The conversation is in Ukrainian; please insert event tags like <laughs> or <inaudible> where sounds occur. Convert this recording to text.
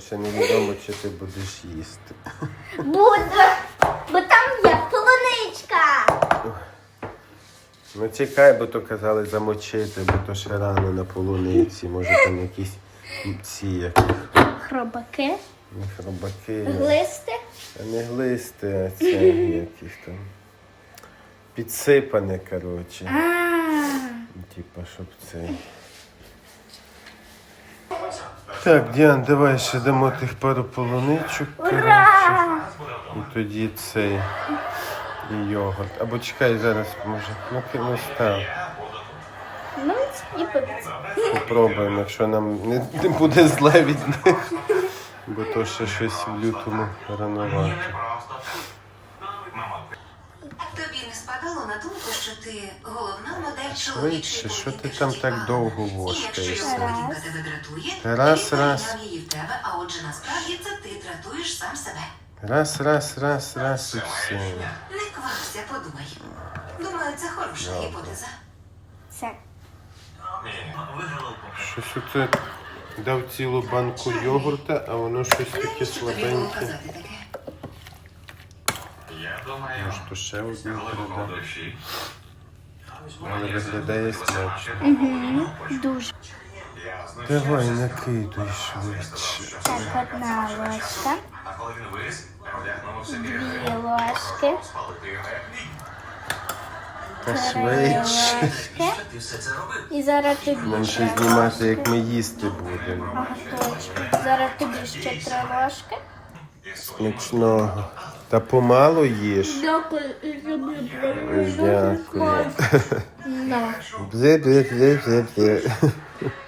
ще невідомо, чи ти будеш їсти. Буду, бо там є полуничка. Ну чекай, бо то казали замочити, бо то ще рано на полуниці. Може там якісь ці як Хробаки, не хробаки, глисти. а не глисти, а це яких там. Підсипане, коротше. А, Типа, щоб цей. Так, Діан, давай ще дамо тих пару полуничок. ура! І тоді цей йогурт. Або чекай зараз, може. Ну, кинусь ну став. Ну, і побіг. Попробуємо, якщо нам не, не буде зле від них. Бо то ще щось в лютому рановато. Спадало на думку, що ти головна модель Швидше, чоловічої що ти там так довго І якщо вошкаєшся? його поведінка тебе дратує, Раз, раз. перейняв її в тебе, а отже насправді це ти дратуєш сам себе. Раз, раз, раз, раз і все. Не квапся, подумай. Думаю, це хороша гіпотеза. Це. Щось оце дав цілу банку йогурта, а воно щось таке Навіщо тобі було слабеньке. казати таке? Може, то ще одну передав. Але виглядає смачно. Дуже. Давай, накидуй швидше. Так, одна ложка. Дві ложки. Та Три швидше. ложки. І зараз тобі Нам ще ще. знімати, як ми їсти будемо. Ага, точно. Зараз тобі ще три ложки. Смачного. Та помало їж. Дякую, Дякую. Ну. Бзе-бзе-бзе-бзе. <laughs>